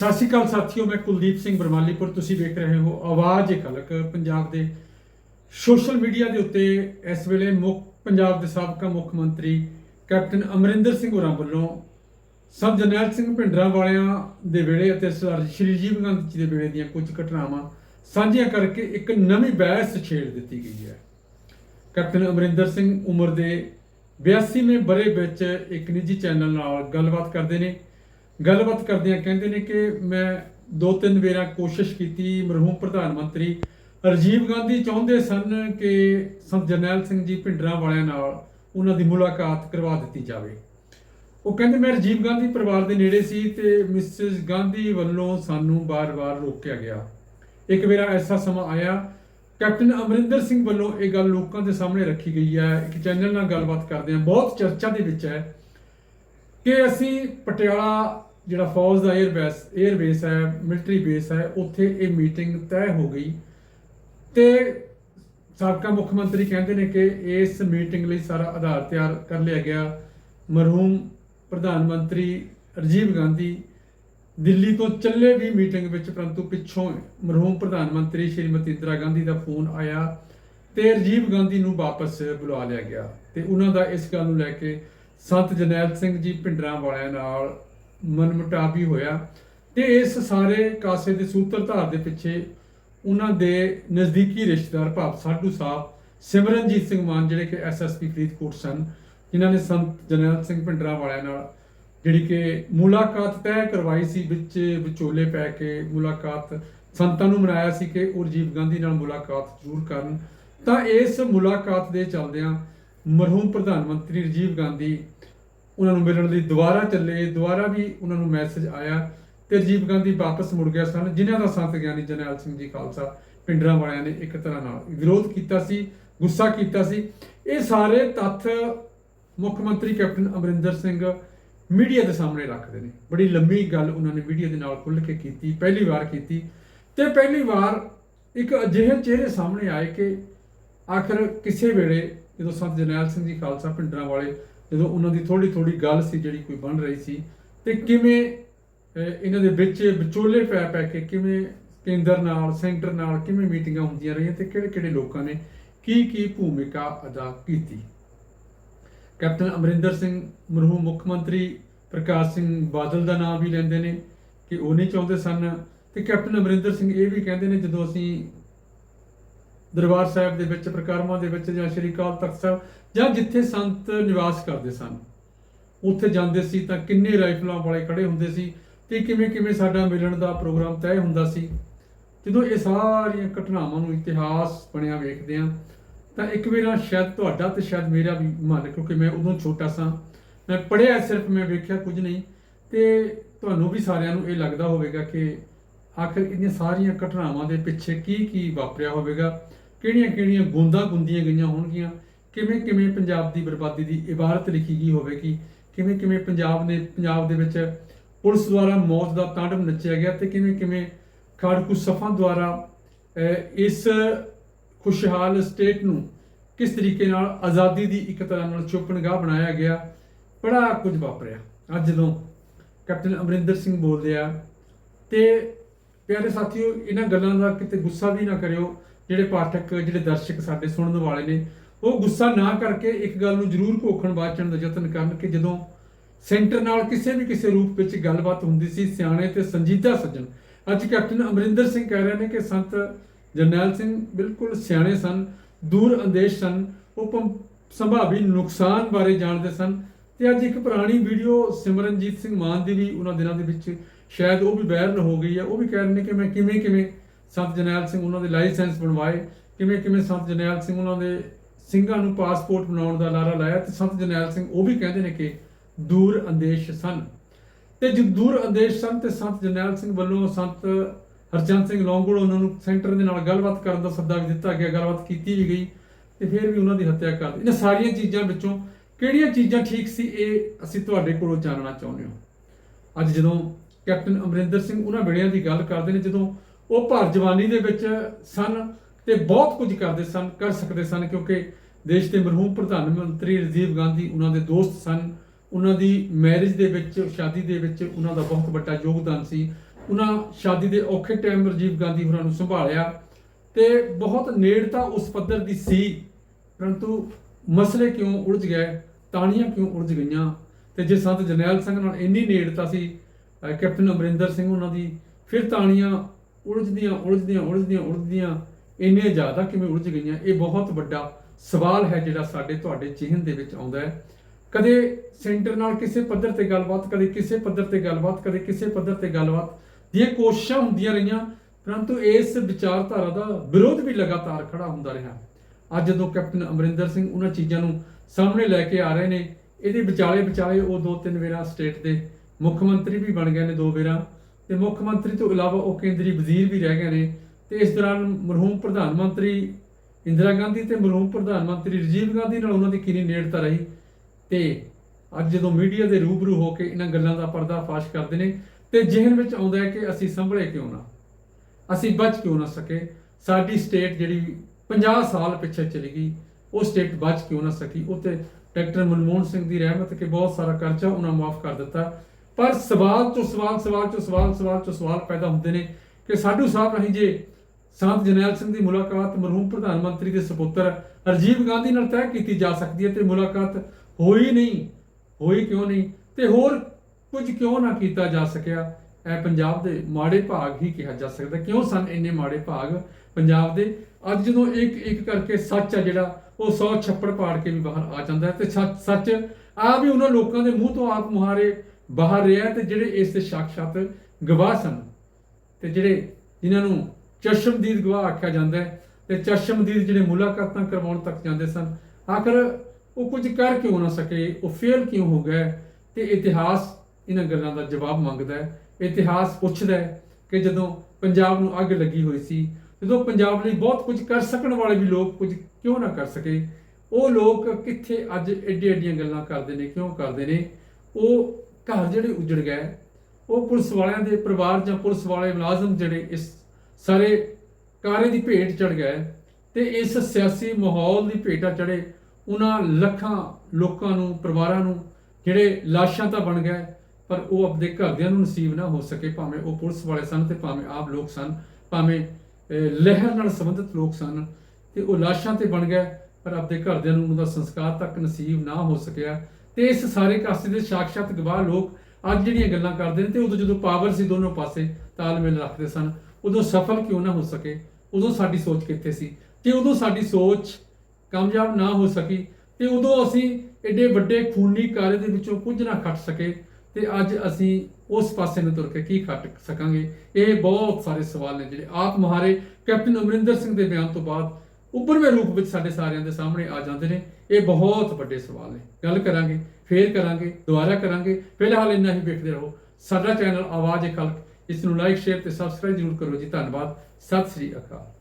ਸਤਿ ਸ਼੍ਰੀ ਅਕਾਲ ਸਾਥੀਓ, ਮੈਂ ਕੁਲਦੀਪ ਸਿੰਘ ਬਰਮਾਲੀਪੁਰ, ਤੁਸੀਂ ਵੇਖ ਰਹੇ ਹੋ ਆਵਾਜ਼ ਇੱਕ ਹਲਕ ਪੰਜਾਬ ਦੇ ਸੋਸ਼ਲ ਮੀਡੀਆ ਦੇ ਉੱਤੇ। ਇਸ ਵੇਲੇ ਮੁੱਖ ਪੰਜਾਬ ਦੇ ਸਾਬਕਾ ਮੁੱਖ ਮੰਤਰੀ ਕੈਪਟਨ ਅਮਰਿੰਦਰ ਸਿੰਘ ਹੋਰਾਂ ਵੱਲੋਂ ਸਭ ਜਰਨੈਲ ਸਿੰਘ ਭਿੰਡਰਾਂ ਵਾਲਿਆਂ ਦੇ ਵੇਲੇ ਅਤੇ ਸਰਦਾਰ ਸ਼੍ਰੀ ਜੀਵ ਗਾਂਧੀ ਜੀ ਦੇ ਵੇਲੇ ਦੀਆਂ ਕੁਝ ਘਟਨਾਵਾਂ ਸਾਂਝੀਆਂ ਕਰਕੇ ਇੱਕ ਨਵੀਂ ਬਹਿਸ ਛੇੜ ਦਿੱਤੀ ਗਈ ਹੈ। ਕੈਪਟਨ ਅਮਰਿੰਦਰ ਸਿੰਘ ਉਮਰ ਦੇ 82ਵੇਂ ਬਰੇ ਵਿੱਚ ਇੱਕ ਨਿੱਜੀ ਚੈਨਲ ਨਾਲ ਗੱਲਬਾਤ ਕਰਦੇ ਨੇ। ਗੱਲਬਾਤ ਕਰਦਿਆਂ ਕਹਿੰਦੇ ਨੇ ਕਿ ਮੈਂ ਦੋ ਤਿੰਨ ਵੇਰਾਂ ਕੋਸ਼ਿਸ਼ ਕੀਤੀ ਮਰਹੂਮ ਪ੍ਰਧਾਨ ਮੰਤਰੀ। ਰਾਜੀਵ ਗਾਂਧੀ ਚਾਹੁੰਦੇ ਸਨ ਕਿ ਸੰਤ ਜਰਨੈਲ ਸਿੰਘ ਜੀ ਭਿੰਡਰਾਂ ਵਾਲਿਆਂ ਨਾਲ ਉਹਨਾਂ ਦੀ ਮੁਲਾਕਾਤ ਕਰਵਾ ਦਿੱਤੀ ਜਾਵੇ। ਉਹ ਕਹਿੰਦੇ, ਮੈਂ ਰਾਜੀਵ ਗਾਂਧੀ ਪਰਿਵਾਰ ਦੇ ਨੇੜੇ ਸੀ ਤੇ ਮਿਸਿਸ ਗਾਂਧੀ ਵੱਲੋਂ ਸਾਨੂੰ ਬਾਰ-ਬਾਰ ਰੋਕਿਆ ਗਿਆ। ਇੱਕ ਵੇਰਾ ਐਸਾ ਸਮਾਂ ਆਇਆ, ਕੈਪਟਨ ਅਮਰਿੰਦਰ ਸਿੰਘ ਵੱਲੋਂ ਇਹ ਗੱਲ ਲੋਕਾਂ ਦੇ ਸਾਹਮਣੇ ਰੱਖੀ ਗਈ ਹੈ। ਇੱਕ ਚੈਨਲ ਨਾਲ ਗੱਲਬਾਤ ਕਰਦੇ ਹਾਂ। ਬਹੁਤ ਚਰਚਾ ਦੇ ਵਿੱਚ ਹੈ ਕਿ ਅਸੀਂ ਪਟਿਆਲਾ ਜਿਹੜਾ ਫੌਜ ਦਾ 에ਅਰ ਬੇਸ 에ਅਰ ਬੇਸ ਹੈ ਮਿਲਟਰੀ ਬੇਸ ਹੈ, ਉੱਥੇ ਇਹ ਮੀਟਿੰਗ ਤੈਅ ਹੋ ਗਈ। ਤੇ ਸਾਬਕਾ ਮੁੱਖ ਮੰਤਰੀ ਕਹਿੰਦੇ ਨੇ ਕਿ ਇਸ ਮੀਟਿੰਗ ਲਈ ਸਾਰਾ ਆਧਾਰ ਤਿਆਰ ਕਰ ਲਿਆ ਗਿਆ। ਮਰਹੂਮ ਪ੍ਰਧਾਨ ਮੰਤਰੀ ਰਾਜੀਵ ਗਾਂਧੀ ਦਿੱਲੀ ਤੋਂ ਚੱਲੇ ਵੀ ਮੀਟਿੰਗ ਵਿੱਚ, ਪਰੰਤੂ ਪਿੱਛੋਂ ਮਰਹੂਮ ਪ੍ਰਧਾਨ ਮੰਤਰੀ ਸ਼੍ਰੀਮਤੀ ਇੰਦਰਾ ਗਾਂਧੀ ਦਾ ਫੋਨ ਆਇਆ ਤੇ ਰਾਜੀਵ ਗਾਂਧੀ ਨੂੰ ਵਾਪਸ ਬੁਲਾ ਲਿਆ ਗਿਆ। ਤੇ ਉਹਨਾਂ ਦਾ ਇਸ ਗੱਲ ਨੂੰ ਲੈ ਕੇ ਸੰਤ ਜਰਨੈਲ ਸਿੰਘ ਜੀ ਭਿੰਡਰਾਂ ਵਾਲਿਆਂ ਨਾਲ ਮਨਮੁਟਾਵੀ ਹੋਇਆ। ਤੇ ਇਸ ਸਾਰੇ ਕਾਸੇ ਦੇ ਸੂਤਰਧਾਰ ਦੇ ਪਿੱਛੇ ਉਹਨਾਂ ਦੇ ਨਜ਼ਦੀਕੀ ਰਿਸ਼ਤੇਦਾਰ ਭਾਵ ਸਾਧੂ ਸਾਹਿਬ, ਸਿਮਰਨਜੀਤ ਸਿੰਘ ਮਾਨ ਜਿਹੜੇ ਕਿ ਐਸਐਸਪੀ ਫਰੀਦਕੋਟ ਸਨ, ਜਿਨ੍ਹਾਂ ਨੇ ਸੰਤ ਜਰਨੈਲ ਸਿੰਘ ਭਿੰਡਰਾਂ ਵਾਲਿਆਂ ਨਾਲ ਜਿਹੜੀ ਕਿ ਮੁਲਾਕਾਤ ਤੈਅ ਕਰਵਾਈ ਸੀ, ਵਿੱਚ ਵਿਚੋਲੇ ਪੈ ਕੇ ਮੁਲਾਕਾਤ, ਸੰਤਾਂ ਨੂੰ ਮਨਾਇਆ ਸੀ ਕਿ ਉਹ ਰਾਜੀਵ ਗਾਂਧੀ ਨਾਲ ਮੁਲਾਕਾਤ ਜ਼ਰੂਰ ਕਰਨ। ਤਾਂ ਇਸ ਮੁਲਾਕਾਤ ਦੇ ਚੱਲਦਿਆਂ ਮਰਹੂਮ ਪ੍ਰਧਾਨ ਮੰਤਰੀ ਰਾਜੀਵ ਗਾਂਧੀ ਉਹਨਾਂ ਨੂੰ ਮਿਲਣ ਲਈ ਦੁਬਾਰਾ ਚੱਲੇ, ਦੁਬਾਰਾ ਵੀ ਉਹਨਾਂ ਨੂੰ ਮੈਸੇਜ ਆਇਆ ਤੇ ਰਾਜੀਵ ਗਾਂਧੀ ਵਾਪਸ ਮੁੜ ਗਿਆ ਸਨ, ਜਿਨ੍ਹਾਂ ਦਾ ਸੰਤ ਗਿਆਨੀ ਜਰਨੈਲ ਸਿੰਘ ਜੀ ਖਾਲਸਾ ਪਿੰਡਰਾਂ ਵਾਲਿਆਂ ਨੇ ਇੱਕ ਤਰ੍ਹਾਂ ਨਾਲ ਵਿਰੋਧ ਕੀਤਾ ਸੀ, ਗੁੱਸਾ ਕੀਤਾ ਸੀ। ਇਹ ਸਾਰੇ ਤੱਥ ਮੁੱਖ ਮੰਤਰੀ ਕੈਪਟਨ ਅਮਰਿੰਦਰ ਸਿੰਘ ਮੀਡੀਆ ਦੇ ਸਾਹਮਣੇ ਰੱਖਦੇ ਨੇ। ਬੜੀ ਲੰਮੀ ਗੱਲ ਉਹਨਾਂ ਨੇ ਮੀਡੀਆ ਦੇ ਨਾਲ ਖੁੱਲ੍ਹ ਕੇ ਕੀਤੀ, ਪਹਿਲੀ ਵਾਰ ਕੀਤੀ ਤੇ ਪਹਿਲੀ ਵਾਰ ਇੱਕ ਅਜਿਹੇ ਚਿਹਰੇ ਸਾਹਮਣੇ ਆਏ ਕਿ ਆਖਰ ਕਿਸੇ ਵੇਲੇ ਜਦੋਂ ਸੰਤ ਜਰਨੈਲ ਸਿੰਘ ਜੀ ਖਾਲਸਾ ਪਿੰਡਰਾਂ ਵਾਲੇ ਜਦੋਂ ਉਹਨਾਂ ਦੀ ਥੋੜੀ ਥੋੜੀ ਗੱਲ ਸੀ ਜਿਹੜੀ ਕੋਈ ਬਣ ਰਹੀ ਸੀ ਤੇ ਕਿਵੇਂ ਇਹਨਾਂ ਦੇ ਵਿੱਚ ਵਿਚੋਲੇ ਪੈ ਪੈ ਕੇ ਕਿਵੇਂ ਕੇਂਦਰ ਨਾਲ, ਸੈਂਟਰ ਨਾਲ ਕਿਵੇਂ ਮੀਟਿੰਗਾਂ ਹੁੰਦੀਆਂ ਰਹੀਆਂ ਤੇ ਕਿਹੜੇ ਕਿਹੜੇ ਲੋਕਾਂ ਨੇ ਕੀ ਕੀ ਭੂਮਿਕਾ ਅਦਾ ਕੀਤੀ? ਕੈਪਟਨ ਅਮਰਿੰਦਰ ਸਿੰਘ ਮਰਹੂਮ ਮੁੱਖ ਮੰਤਰੀ ਪ੍ਰਕਾਸ਼ ਸਿੰਘ ਬਾਦਲ ਦਾ ਨਾਮ ਵੀ ਲੈਂਦੇ ਨੇ ਕਿ ਉਹ ਨਹੀਂ ਚਾਹੁੰਦੇ ਸਨ। ਤੇ ਕੈਪਟਨ ਅਮਰਿੰਦਰ ਸਿੰਘ ਇਹ ਵੀ ਕਹਿੰਦੇ ਨੇ ਜਦੋਂ ਅਸੀਂ ਦਰਬਾਰ ਸਾਹਿਬ ਦੇ ਵਿੱਚ, ਪ੍ਰਕਾਰਮਾਂ ਦੇ ਵਿੱਚ ਜਾਂ ਸ਼੍ਰੀ ਅਕਾਲ ਤਖਤ ਸਾਹਿਬ ਜਾਂ ਜਿੱਥੇ ਸੰਤ ਨਿਵਾਸ ਕਰਦੇ ਸਨ, ਉੱਥੇ ਜਾਂਦੇ ਸੀ ਤਾਂ ਕਿੰਨੇ ਰਾਈਫਲਾਂ ਵਾਲੇ ਖੜੇ ਹੁੰਦੇ ਸੀ ਤੇ ਕਿਵੇਂ ਕਿਵੇਂ ਸਾਡਾ ਮਿਲਣ ਦਾ ਪ੍ਰੋਗਰਾਮ ਤੈਅ ਹੁੰਦਾ ਸੀ। ਜਦੋਂ ਇਹ ਸਾਰੀਆਂ ਘਟਨਾਵਾਂ ਨੂੰ ਇਤਿਹਾਸ ਬਣਿਆ ਵੇਖਦੇ ਆ ਤਾਂ ਇੱਕ ਵਾਰ ਸ਼ਾਇਦ ਤੁਹਾਡਾ ਤੇ ਸ਼ਾਇਦ ਮੇਰਾ ਵੀ ਮਨ, ਕਿਉਂਕਿ ਮੈਂ ਉਦੋਂ ਛੋਟਾ ਸਾਂ, ਮੈਂ ਪੜਿਆ ਸਿਰਫ, ਮੈਂ ਵੇਖਿਆ ਕੁਝ ਨਹੀਂ, ਤੇ ਤੁਹਾਨੂੰ ਵੀ ਸਾਰਿਆਂ ਨੂੰ ਇਹ ਲੱਗਦਾ ਹੋਵੇਗਾ ਕਿ ਆਖਰ ਇਹਦੀਆਂ ਸਾਰੀਆਂ ਘਟਨਾਵਾਂ ਦੇ ਪਿੱਛੇ ਕੀ ਕੀ ਵਾਪਰਿਆ ਹੋਵੇਗਾ। ਕਿਹੜੀਆਂ ਕਿਹੜੀਆਂ ਗੂੰਦਾਂ ਗੁੰਦੀਆਂ ਗਈਆਂ ਹੋਣਗੀਆਂ? ਕਿਵੇਂ ਕਿਵੇਂ ਪੰਜਾਬ ਦੀ ਬਰਬਾਦੀ ਦੀ ਇਬਾਰਤ ਲਿਖੀ ਗਈ ਹੋਵੇਗੀ? ਕਿਵੇਂ ਕਿਵੇਂ ਪੰਜਾਬ ਨੇ, ਪੰਜਾਬ ਦੇ ਵਿੱਚ ਪੁਲਿਸ ਦੁਆਰਾ ਮੌਤ ਦਾ ਤਾਂਡਵ ਨੱਚਿਆ ਗਿਆ ਤੇ ਕਿਵੇਂ ਕਿਵੇਂ ਖਾੜਕੂ ਸਫਾਂ ਦੁਆਰਾ ਇਸ ਖੁਸ਼ਹਾਲ ਸਟੇਟ ਨੂੰ ਕਿਸ ਤਰੀਕੇ ਨਾਲ ਆਜ਼ਾਦੀ ਦੀ ਇੱਕ ਤਰ੍ਹਾਂ ਨਾਲ ਚੁੱਪਣਗਾਹ ਬਣਾਇਆ ਗਿਆ? ਬੜਾ ਕੁਝ ਵਾਪਰਿਆ। ਅੱਜ ਜਦੋਂ ਕੈਪਟਨ ਅਮਰਿੰਦਰ ਸਿੰਘ ਬੋਲਦੇ ਆ, ਤੇ ਪਿਆਰੇ ਸਾਥੀਓ, ਇਹਨਾਂ ਗੱਲਾਂ ਦਾ ਕਿਤੇ ਗੁੱਸਾ ਵੀ ਨਾ ਕਰਿਓ। ਜਿਹੜੇ ਪਾਠਕ, ਜਿਹੜੇ ਦਰਸ਼ਕ ਸਾਡੇ ਸੁਣਨ ਵਾਲੇ ਨੇ, ਉਹ ਗੁੱਸਾ ਨਾ ਕਰਕੇ ਇੱਕ ਗੱਲ ਨੂੰ ਜ਼ਰੂਰ ਘੋਖਣ ਬਾਚਣ ਦਾ ਯਤਨ ਕਰਨ ਕਿ ਜਦੋਂ ਸੈਂਟਰ ਨਾਲ ਕਿਸੇ ਵੀ ਕਿਸੇ ਰੂਪ ਵਿੱਚ ਗੱਲਬਾਤ ਹੁੰਦੀ ਸੀ, ਸਿਆਣੇ ਤੇ ਸੰਜੀਦਾ ਸੱਜਣ। ਅੱਜ ਕੈਪਟਨ ਅਮਰਿੰਦਰ ਸਿੰਘ ਕਹਿ ਰਹੇ ਨੇ ਕਿ ਸੰਤ ਜਰਨੈਲ ਸਿੰਘ ਬਿਲਕੁਲ ਸਿਆਣੇ ਸਨ, ਦੂਰ ਅੰਦੇਸ਼ ਸਨ, ਉਹ ਭੰ- ਸੰਭਾਵੀ ਨੁਕਸਾਨ ਬਾਰੇ ਜਾਣਦੇ ਸਨ ਤੇ ਅੱਜ ਇੱਕ ਪੁਰਾਣੀ ਵੀਡੀਓ ਸਿਮਰਨਜੀਤ ਸਿੰਘ ਮਾਨ ਦੀ ਵੀ ਉਹਨਾਂ ਦਿਨਾਂ ਦੇ ਵਿੱਚ ਸ਼ਾਇਦ ਉਹ ਵੀ ਵਾਇਰਲ ਹੋ ਗਈ ਹੈ। ਉਹ ਵੀ ਕਹਿ ਰਹੇ ਨੇ ਕਿ ਮੈਂ ਕਿਵੇਂ ਕਿਵੇਂ ਸੰਤ ਜਰਨੈਲ ਸਿੰਘ ਉਹਨਾਂ ਦੇ ਲਾਇਸੈਂਸ ਬਣਵਾਏ। ਕਿਵੇਂ ਕਿਵੇਂ ਸੰਤ ਜਰਨੈਲ ਸਿੰਘ ਉਹਨਾਂ ਦੇ ਸਿੰਘਾਂ ਨੂੰ ਪਾਸਪੋਰਟ ਬਣਾਉਣ ਦਾ ਲਾਰਾ ਲਾਇਆ ਤੇ ਸੰਤ ਜਰਨੈਲ ਸਿੰਘ ਉਹ ਵੀ ਕਹਿੰਦੇ ਨੇ ਕਿ ਦੂਰ ਅੰਦੇਸ਼ ਸਨ। ਤੇ ਜੋ ਦੂਰ ਅੰਦੇਸ਼ ਸਨ ਤੇ ਸੰਤ ਜਰਨੈਲ ਸਿੰਘ ਵੱਲੋਂ ਸੰਤ ਹਰਚੰਦ ਸਿੰਘ ਲੌਂਗੋੜ ਉਹਨਾਂ ਨੂੰ ਸੈਂਟਰ ਦੇ ਨਾਲ ਗੱਲਬਾਤ ਕਰਨ ਦਾ ਸੱਦਾ ਵੀ ਦਿੱਤਾ ਗਿਆ, ਗੱਲਬਾਤ ਕੀਤੀ ਵੀ ਗਈ ਤੇ ਫਿਰ ਵੀ ਉਹਨਾਂ ਦੀ ਹੱਤਿਆ ਕਰ ਦਿੱਤੀ ਇਹਨਾਂ ਸਾਰੀਆਂ ਚੀਜ਼ਾਂ ਵਿੱਚੋਂ ਕਿਹੜੀਆਂ ਚੀਜ਼ਾਂ ਠੀਕ ਸੀ ਇਹ ਅਸੀਂ ਤੁਹਾਡੇ ਕੋਲੋਂ ਜਾਣਨਾ ਚਾਹੁੰਦੇ ਹਾਂ। ਅੱਜ ਜਦੋਂ ਕੈਪਟਨ ਅਮਰਿੰਦਰ ਸਿੰਘ ਉਹਨਾਂ ਵੇੜਿਆਂ ਦੀ ਗੱਲ ਕਰਦੇ ਨੇ, ਜਦੋਂ ਉਹ ਭਰ ਜਵਾਨੀ ਦੇ ਵਿੱਚ ਸਨ ਤੇ ਬਹੁਤ ਕੁਝ ਕਰਦੇ ਸਨ, ਕਰ ਸਕਦੇ ਸਨ ਕਿਉਂਕਿ ਦੇਸ਼ ਦੇ ਮਰਹੂਮ ਪ੍ਰਧਾਨ ਮੰਤਰੀ ਰਾਜੀਵ ਗਾਂਧੀ, ਉਹਨਾਂ ਦੇ ਦੋਸਤ ਸਨ, ਉਹਨਾਂ ਦੀ ਮੈਰਿਜ ਦੇ ਵਿੱਚ, ਸ਼ਾਦੀ ਦੇ ਵਿੱਚ ਉਹਨਾਂ ਦਾ ਬਹੁਤ ਵੱਡਾ ਯੋਗਦਾਨ ਸੀ। ਉਹਨਾਂ ਸ਼ਾਦੀ ਦੇ ਔਖੇ ਟਾਈਮ ਰਾਜੀਵ ਗਾਂਧੀ ਹੋਰਾਂ ਨੂੰ ਸੰਭਾਲਿਆ ਤੇ ਬਹੁਤ ਨੇੜਤਾ ਉਸ ਪੱਧਰ ਦੀ ਸੀ, ਪਰੰਤੂ ਮਸਲੇ ਕਿਉਂ ਉਲਝ ਗਏ, ਤਾਣੀਆਂ ਕਿਉਂ ਉਲਝ ਗਈਆਂ ਤੇ ਜੇ ਸੰਤ ਜਰਨੈਲ ਸਿੰਘ ਨਾਲ ਇੰਨੀ ਨੇੜਤਾ ਸੀ ਕੈਪਟਨ ਅਮਰਿੰਦਰ ਸਿੰਘ ਉਹਨਾਂ ਦੀ ਫਿਰ ਤਾਣੀਆਂ ਉਲਝਦੀਆਂ ਉਲਝਦੀਆਂ ਉਲਝਦੀਆਂ ਉਲਝਦੀਆਂ ਇੰਨੇ ਜ਼ਿਆਦਾ ਕਿਵੇਂ ਉਲਝ ਗਈਆਂ? ਇਹ ਬਹੁਤ ਵੱਡਾ ਸਵਾਲ ਹੈ ਜਿਹੜਾ ਸਾਡੇ ਤੁਹਾਡੇ ਚਿਹਨ ਦੇ ਵਿੱਚ ਆਉਂਦਾ ਹੈ। ਕਦੇ ਸੈਂਟਰ ਨਾਲ ਕਿਸੇ ਪੱਧਰ ਤੇ ਗੱਲਬਾਤ, ਕਦੇ ਕਿਸੇ ਪੱਧਰ ਤੇ ਗੱਲਬਾਤ, ਕਦੇ ਕਿਸੇ ਪੱਧਰ ਤੇ ਗੱਲਬਾਤ ਦੀਆਂ ਕੋਸ਼ਿਸ਼ਾਂ ਹੁੰਦੀਆਂ ਰਹੀਆਂ, ਪਰੰਤੂ ਇਸ ਵਿਚਾਰਧਾਰਾ ਦਾ ਵਿਰੋਧ ਵੀ ਲਗਾਤਾਰ ਖੜਾ ਹੁੰਦਾ ਰਿਹਾ। ਅੱਜ ਜਦੋਂ ਕੈਪਟਨ ਅਮਰਿੰਦਰ ਸਿੰਘ ਉਹਨਾਂ ਚੀਜ਼ਾਂ ਨੂੰ ਸਾਹਮਣੇ ਲੈ ਕੇ ਆ ਰਹੇ ਨੇ, ਇਹਦੇ ਵਿਚਾਲੇ ਵਿਚਾਲੇ ਉਹ ਦੋ ਤਿੰਨ ਵੇਰਾ ਸਟੇਟ ਦੇ ਮੁੱਖ ਮੰਤਰੀ ਵੀ ਬਣ ਗਏ ਨੇ ਦੋ ਵੇਰਾ। ਤੇ ਮੁੱਖ ਮੰਤਰੀ ਤੋਂ ਇਲਾਵਾ ਉਹ ਕੇਂਦਰੀ ਵਜ਼ੀਰ ਵੀ ਰਹਿ ਗਏ ਨੇ। ਤੇ ਇਸ ਦੌਰਾਨ ਮਰਹੂਮ ਪ੍ਰਧਾਨ ਮੰਤਰੀ ਇੰਦਰਾ ਗਾਂਧੀ ਤੇ ਮਰਹੂਮ ਪ੍ਰਧਾਨ ਮੰਤਰੀ ਰਾਜੀਵ ਗਾਂਧੀ ਨਾਲ ਉਹਨਾਂ ਦੀ ਕਿੰਨੀ ਨੇੜਤਾ ਰਹੀ ਤੇ ਅੱਜ ਜਦੋਂ ਮੀਡੀਆ ਦੇ ਰੂਬਰੂ ਹੋ ਕੇ ਇਹਨਾਂ ਗੱਲਾਂ ਦਾ ਪਰਦਾਫਾਸ਼ ਕਰਦੇ ਨੇ ਤੇ ਜ਼ਿਹਨ ਵਿੱਚ ਆਉਂਦਾ ਹੈ ਕਿ ਅਸੀਂ ਸੰਭਲੇ ਕਿਉਂ ਨਾ? ਅਸੀਂ ਬਚ ਕਿਉਂ ਨਾ ਸਕੇ? ਸਾਡੀ ਸਟੇਟ ਜਿਹੜੀ 50 ਸਾਲ ਪਿੱਛੇ ਚਲੀ ਗਈ, ਉਹ ਸਟੇਟ ਬਚ ਕਿਉਂ ਨਾ ਸਕੀ? ਉੱਤੇ ਡਾਕਟਰ ਮਨਮੋਹਨ ਸਿੰਘ ਦੀ ਰਹਿਮਤ ਕਿ ਬਹੁਤ ਸਾਰਾ ਕਰਜ਼ਾ ਉਹਨਾਂ ਮਾਫ ਕਰ ਦਿੱਤਾ। ਪਰ ਸਵਾਲ ਤੋਂ ਸਵਾਲ ਸਵਾਲ ਤੋਂ ਸਵਾਲ ਸਵਾਲ ਤੋਂ ਸਵਾਲ ਪੈਦਾ ਹੁੰਦੇ ਨੇ ਕਿ ਸਾਡੂ ਸਾਹਿਬ ਨਹੀਂ ਜੇ ਸੰਤ ਜਰਨੈਲ ਸਿੰਘ ਦੀ ਮੁਲਾਕਾਤ ਮਰਹੂਮ ਪ੍ਰਧਾਨ ਮੰਤਰੀ ਦੇ ਸੁਪੁੱਤਰ ਰਾਜੀਵ ਗਾਂਧੀ ਨਾਲ ਤੈਅ ਕੀਤੀ ਜਾ ਸਕਦੀ ਹੈ ਤੇ ਮੁਲਾਕਾਤ ਹੋਈ ਨਹੀਂ, ਹੋਈ ਕਿਉਂ ਨਹੀਂ ਤੇ ਹੋਰ ਕੁਝ ਕਿਉਂ ਨਾ ਕੀਤਾ ਜਾ ਸਕਿਆ? ਇਹ ਪੰਜਾਬ ਦੇ ਮਾੜੇ ਭਾਗ ਹੀ ਕਿਹਾ ਜਾ ਸਕਦਾ। ਕਿਉਂ ਸਨ ਇੰਨੇ ਮਾੜੇ ਭਾਗ ਪੰਜਾਬ ਦੇ? ਅੱਜ ਜਦੋਂ ਇੱਕ ਇੱਕ ਕਰਕੇ ਸੱਚ ਆ ਜਿਹੜਾ, ਉਹ 100 ਛੱਪੜ ਪਾੜ ਕੇ ਵੀ ਬਾਹਰ ਆ ਜਾਂਦਾ ਹੈ ਤੇ ਸੱਚ ਸੱਚ ਆ ਵੀ ਉਹਨਾਂ ਲੋਕਾਂ ਦੇ ਮੂੰਹ ਤੋਂ ਆਪ ਮੁਹਾਰੇ ਬਾਹਰ ਰਿਹਾ ਤੇ ਜਿਹੜੇ ਇਸ ਦੇ ਸਾਖਸ਼ਾਤ ਗਵਾਹ ਸਨ ਤੇ ਜਿਹੜੇ ਜਿਨ੍ਹਾਂ ਨੂੰ ਚਸ਼ਮਦੀਦ ਗਵਾਹ ਆਖਿਆ ਜਾਂਦਾ ਹੈ ਤੇ ਚਸ਼ਮਦੀਦ ਜਿਹੜੇ ਮੁਲਾਕਾਤਾਂ ਕਰਵਾਉਣ ਤੱਕ ਜਾਂਦੇ ਸਨ, ਆਖਰ ਉਹ ਕੁਝ ਕਰ ਕਿਉਂ ਨਾ ਸਕੇ, ਉਹ ਫੇਲ ਕਿਉਂ ਹੋ ਗਏ ਤੇ ਇਤਿਹਾਸ ਇਹਨਾਂ ਗੱਲਾਂ ਦਾ ਜਵਾਬ ਮੰਗਦਾ ਹੈ। ਇਤਿਹਾਸ ਪੁੱਛਦਾ ਹੈ ਕਿ ਜਦੋਂ ਪੰਜਾਬ ਨੂੰ ਅੱਗ ਲੱਗੀ ਹੋਈ ਸੀ, ਜਦੋਂ ਪੰਜਾਬ ਲਈ ਬਹੁਤ ਕੁਝ ਕਰ ਸਕਣ ਵਾਲੇ ਵੀ ਲੋਕ ਕੁਝ ਕਿਉਂ ਨਾ ਕਰ ਸਕੇ, ਉਹ ਲੋਕ ਕਿੱਥੇ ਅੱਜ ਏਡੀ ਏਡੀਆਂ ਗੱਲਾਂ ਕਰਦੇ ਨੇ, ਕਿਉਂ ਕਰਦੇ ਨੇ, ਉਹ ਘਰ ਜਿਹੜੇ ਉਜੜ ਗਏ, ਉਹ ਪੁਲਿਸ ਵਾਲਿਆਂ ਦੇ ਪਰਿਵਾਰ ਜਾਂ ਪੁਲਿਸ ਵਾਲੇ ਮੁਲਾਜ਼ਮ ਜਿਹੜੇ ਇਸ ਸਾਰੇ ਕਾਰੇ ਦੀ ਭੇਟ ਚੜ ਗਏ ਤੇ ਇਸ ਸਿਆਸੀ ਮਾਹੌਲ ਦੀ ਭੇਟਾ ਚੜੇ ਉਹਨਾਂ ਲੱਖਾਂ ਲੋਕਾਂ ਨੂੰ, ਪਰਿਵਾਰਾਂ ਨੂੰ ਜਿਹੜੇ ਲਾਸ਼ਾਂ ਤਾਂ ਬਣ ਗਏ, ਪਰ ਉਹ ਆਪਣੇ ਘਰਦਿਆਂ ਨੂੰ ਨਸੀਬ ਨਾ ਹੋ ਸਕੇ, ਭਾਵੇਂ ਉਹ ਪੁਲਿਸ ਵਾਲੇ ਸਨ ਤੇ ਭਾਵੇਂ ਆਪ ਲੋਕ ਸਨ, ਭਾਵੇਂ ਲਹਿਰ ਨਾਲ ਸੰਬੰਧਿਤ ਲੋਕ ਸਨ, ਤੇ ਉਹ ਲਾਸ਼ਾਂ ਤੇ ਬਣ ਗਏ, ਪਰ ਆਪਣੇ ਘਰਦਿਆਂ ਨੂੰ ਉਹਦਾ ਸੰਸਕਾਰ ਤੱਕ ਨਸੀਬ ਨਾ ਹੋ ਸਕਿਆ। ਤੇ ਇਸ ਸਾਰੇ ਕਾਸੇ ਦੇ ਸਾਖਸ਼ਾਤ ਗਵਾਹ ਲੋਕ ਅੱਜ ਜਿਹੜੀਆਂ ਗੱਲਾਂ ਕਰਦੇ ਨੇ ਤੇ ਉਦੋਂ ਜਦੋਂ ਪਾਵਰ ਸੀ ਦੋਨੋਂ ਪਾਸੇ ਤਾਲਮੇਲ ਰੱਖਦੇ ਸਨ, ਉਦੋਂ ਸਫਲ ਕਿਉਂ ਨਾ ਹੋ ਸਕੇ? ਉਦੋਂ ਸਾਡੀ ਸੋਚ ਕਿੱਥੇ ਸੀ? ਤੇ ਉਦੋਂ ਸਾਡੀ ਸੋਚ ਕਾਮਯਾਬ ਨਾ ਹੋ ਸਕੀ, ਤੇ ਉਦੋਂ ਅਸੀਂ ਐਡੇ ਵੱਡੇ ਖੂਨੀ ਕਾਰੇ ਦੇ ਵਿੱਚੋਂ ਕੁਝ ਨਾ ਖੱਟ ਸਕੇ ਤੇ ਅੱਜ ਅਸੀਂ ਉਸ ਪਾਸੇ ਨੂੰ ਤੁਰ ਕੇ ਕੀ ਖੱਟ ਸਕਾਂਗੇ? ਇਹ ਬਹੁਤ ਸਾਰੇ ਸਵਾਲ ਨੇ ਜਿਹੜੇ ਆਪ ਮੁਹਾਰੇ ਕੈਪਟਨ ਅਮਰਿੰਦਰ ਸਿੰਘ ਦੇ ਬਿਆਨ ਤੋਂ ਬਾਅਦ ਉੱਭਰਵੇਂ ਰੂਪ ਵਿੱਚ ਸਾਡੇ ਸਾਰਿਆਂ ਦੇ ਸਾਹਮਣੇ ਆ ਜਾਂਦੇ ਨੇ। ਇਹ ਬਹੁਤ ਵੱਡੇ ਸਵਾਲ ਨੇ। ਗੱਲ ਕਰਾਂਗੇ, ਫੇਰ ਕਰਾਂਗੇ, ਦੁਬਾਰਾ ਕਰਾਂਗੇ। ਫਿਲਹਾਲ ਇੰਨਾ ਹੀ ਵੇਖਦੇ ਰਹੋ। ਸਾਡਾ ਚੈਨਲ ਆਵਾਜ਼ ਏ ਖਲਕ ਇਸ ਨੂੰ ਲਾਈਕ ਸ਼ੇਅਰ ਤੇ ਸਬਸਕ੍ਰਾਈਬ ਜ਼ਰੂਰ ਕਰੋ ਜੀ। ਧੰਨਵਾਦ। ਸਤਿ ਸ੍ਰੀ ਅਕਾਲ।